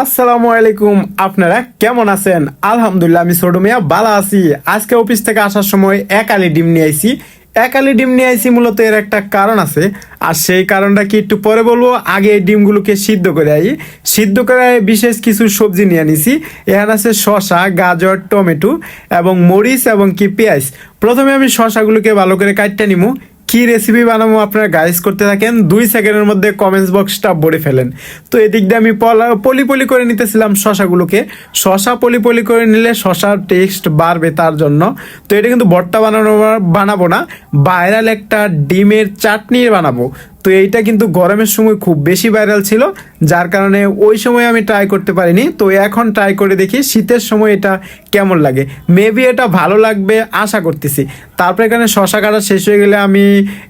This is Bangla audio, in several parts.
আসসালামু আলাইকুম, আপনারা কেমন আছেন? আলহামদুলিল্লাহ, আমি ছোট মিয়া, ভালো আছি। আজকে অফিস থেকে আসার সময় এক আলি ডিম নিয়ে আইছি। এক আলি ডিম নিয়ে আইছি মূলত এর একটা কারণ আছে। আর সেই কারণটা কি একটু পরে বলব? আগে এই ডিমগুলোকে সিদ্ধ করে আই। সিদ্ধ করে বিশেষ কিছু সবজি নিয়ে নিছি এখানে আছে শশা গাজর, টমেটো এবং মরিচ এবং কি পেঁয়াজ। প্রথমে আমি শশাগুলোকে ভালো করে কাটতে নিমু। কি রেসিপি বানাবো আপনারা গাইজ করতে থাকেন, দুই সেকেন্ডের মধ্যে কমেন্টস বক্সটা ভরে ফেলেন। তো এদিক দিয়ে আমি পলা- পলি করে নিতেছিলাম শশাগুলোকে। শশা পলি পলি করে নিলে শশার টেস্ট বাড়বে তার জন্য। তো এটা কিন্তু বট্টা বানানো বানাবো না ভাইরাল একটা ডিমের চাটনি বানাবো। তো এইটা কিন্তু গরমের সময় খুব বেশি ভাইরাল ছিল, যার কারণে ওই সময় আমি ট্রাই করতে পারিনি। তো এখন ট্রাই করে দেখি শীতের সময় এটা কেমন লাগে। মেবি এটা ভালো লাগবে, আশা করতেছি। তারপর এখানে শশা কাটা শেষ হয়ে গেলে আমি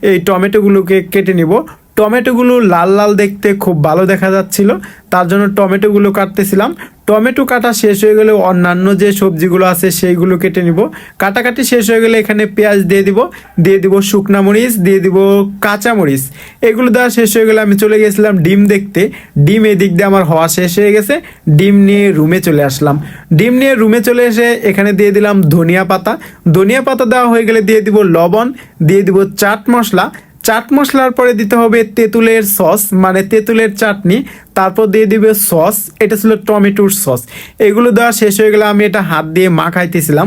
এই টমেটোগুলোকে কেটে নিব। টমেটোগুলো লাল লাল দেখতে খুব ভালো দেখা যাচ্ছিল, তার জন্য টমেটোগুলো কাটতেছিলাম। টমেটো কাটা শেষ হয়ে গেলে অন্যান্য যে সবজিগুলো আছে সেইগুলো কেটে নিব। কাটাকাটি শেষ হয়ে গেলে এখানে পেঁয়াজ দিয়ে দিব দিয়ে দিব শুকনা মরিচ, দিয়ে দিব কাঁচা মরিচ। এগুলো দেওয়া শেষ হয়ে গেলে আমি চলে গেছিলাম ডিম দেখতে। ডিম এদিক দিয়ে আমার হওয়া শেষ হয়ে গেছে। ডিম নিয়ে রুমে চলে আসলাম। ডিম নিয়ে রুমে চলে এসে এখানে দিয়ে দিলাম ধনিয়া পাতা। ধনিয়া পাতা দেওয়া হয়ে গেলে দিয়ে দিব লবণ, দিয়ে দিব চাট মশলা। চাট মশলার পরে দিতে হবে তেঁতুলের সস মানে তেঁতুলের চাটনি। তারপর দিয়ে দিবে সস, এটা ছিল টমেটোর সস। এগুলো দেওয়া শেষ হয়ে গেলে আমি এটা হাত দিয়ে মাখাইতেছিলাম।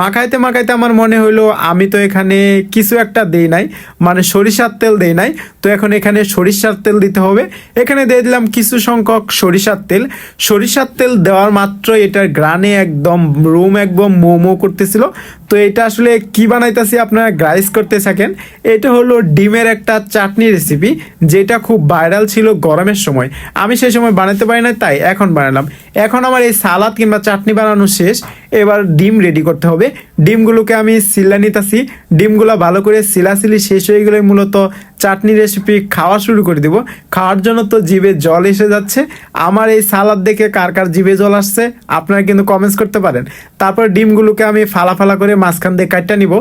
মাখাইতে মাখাইতে আমার মনে হলো আমি তো এখানে কিছু একটা দেই নাই মানে সরিষার তেল দেই নাই, তো এখন এখানে সরিষার তেল দিতে হবে। এখানে দিয়ে দিলাম কিছু সংখ্যক সরিষার তেল। সরিষার তেল দেওয়ার মাত্র এটার গ্রানে একদম, রুম একদম মোমো করতেছিল। তো এটা আসলে কি বানাইতেছি আপনারা গ্রাইস করতে থাকেন, এটা হলো ডিমের একটা চাটনি রেসিপি যেটা খুব ভাইরাল ছিল গরমের সময়। আমি সেই সময় বানাতে পারি না তাই এখন বানালাম। এখন আমার এই সালাদ কিংবা চাটনি বানানো শেষ। এবার ডিম রেডি করতে হবে। ডিমগুলোকে আমি সিলা নিতেছি। ডিমগুলো ভালো করে সিলাসিলি শেষ হয়ে গেলে মূলত চাটনি রেসিপি খাওয়া শুরু করে দিব। খাওয়ার জন্য তো জিভে জল এসে যাচ্ছে। আমার এই সালাদ দেখে কার কার জিভে জল আসছে, আপনারা কিন্তু কমেন্টস করতে পারেন। তারপর ডিমগুলোকে আমি ফালা ফালা করে মাঝখান দিয়ে কাটটা নিব।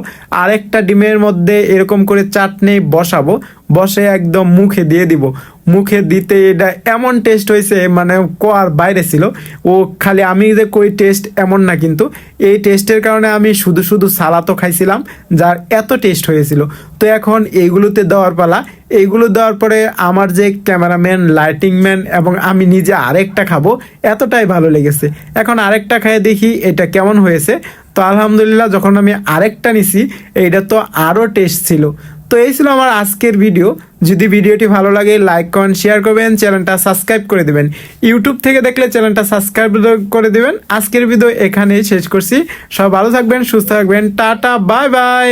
আরেকটা ডিমের মধ্যে এরকম করে চাটনি বসাবো। বসে একদম মুখে দিয়ে দিব। মুখে দিতে এটা এমন টেস্ট হয়েছে মানে কোয়ার বাইরে ছিল। ও খালি আমি যে কই টেস্ট এমন না কিন্তু, এই টেস্টের কারণে আমি শুধু শুধু সালাতও খাইছিলাম, যার এত টেস্ট হয়েছিল। তো এখন এইগুলোতে দেওয়ার পালা। এইগুলো দেওয়ার পরে আমার যে ক্যামেরাম্যান লাইটিং ম্যান এবং আমি নিজে আরেকটা খাব, এতটাই ভালো লেগেছে। এখন আরেকটা খাইয়ে দেখি এটা কেমন হয়েছে। তো আলহামদুলিল্লাহ যখন আমি আরেকটা নিছি, এইটা তো আরও টেস্ট ছিল। তো এই ছিল আমার আজকের ভিডিও যদি ভিডিওটি ভালো লাগে লাইক করেন শেয়ার করবেন চ্যানেলটা সাবস্ক্রাইব করে দেবেন। ইউটিউব থেকে দেখলে চ্যানেলটা সাবস্ক্রাইব করে দেবেন। আজকের ভিডিও এখানেই শেষ করছি। সব ভালো থাকবেন, সুস্থ থাকবেন। Tata bye bye